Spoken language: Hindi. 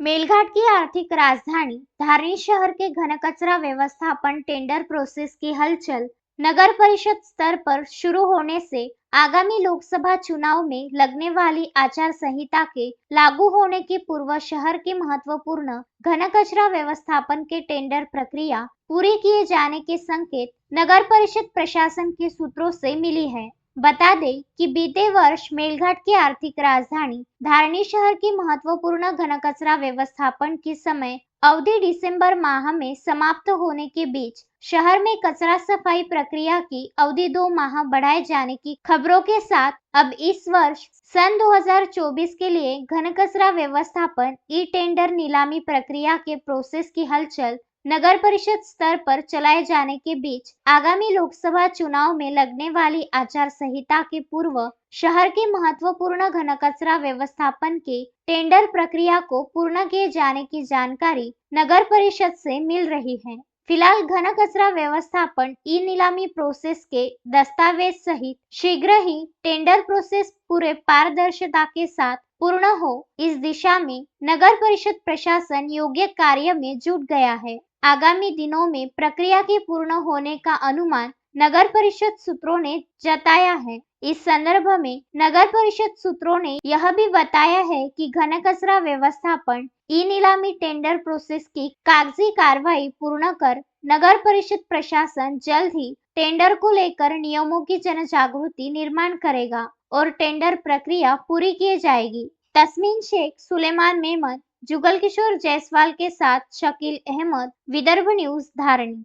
मेलघाट की आर्थिक राजधानी धारणी शहर के घन कचरा व्यवस्थापन टेंडर प्रोसेस की हलचल नगर परिषद स्तर पर शुरू होने से आगामी लोकसभा चुनाव में लगने वाली आचार संहिता के लागू होने के पूर्व शहर की महत्वपूर्ण घन कचरा व्यवस्थापन के टेंडर प्रक्रिया पूरी किए जाने के संकेत नगर परिषद प्रशासन के सूत्रों से मिली है। बता दें कि बीते वर्ष मेलघाट की आर्थिक राजधानी धारणी शहर की महत्वपूर्ण घन कचरा व्यवस्थापन की समय अवधि दिसंबर माह में समाप्त होने के बीच शहर में कचरा सफ़ाई प्रक्रिया की अवधि दो माह बढ़ाए जाने की खबरों के साथ अब इस वर्ष सन 2024 के लिए घन कचरा व्यवस्थापन ई टेंडर नीलामी प्रक्रिया के प्रोसेस की हलचल नगर परिषद स्तर पर चलाए जाने के बीच आगामी लोकसभा चुनाव में लगने वाली आचार संहिता के पूर्व शहर के महत्वपूर्ण घन कचरा व्यवस्थापन के टेंडर प्रक्रिया को पूर्ण किए जाने की जानकारी नगर परिषद से मिल रही है। फ़िलहाल घन कचरा व्यवस्थापन ई नीलामी प्रोसेस के दस्तावेज़ सहित शीघ्र ही टेंडर प्रोसेस पूरे पारदर्शिता के साथ पूर्ण हो, इस दिशा में नगर परिषद प्रशासन योग्य कार्य में जुट गया है। आगामी दिनों में प्रक्रिया के पूर्ण होने का अनुमान नगर परिषद सूत्रों ने जताया है। इस संदर्भ में नगर परिषद सूत्रों ने यह भी बताया है कि घन कचरा व्यवस्थापन ई नीलामी टेंडर प्रोसेस की कागज़ी कार्रवाई पूर्ण कर नगर परिषद प्रशासन जल्द ही टेंडर को लेकर नियमों की जन जागृति निर्माण करेगा और टेंडर प्रक्रिया पूरी की जाएगी। तस्मीन शेख सुलेमान मेमन जुगल किशोर जायसवाल के साथ शकील अहमद विदर्भ न्यूज़ धारणी।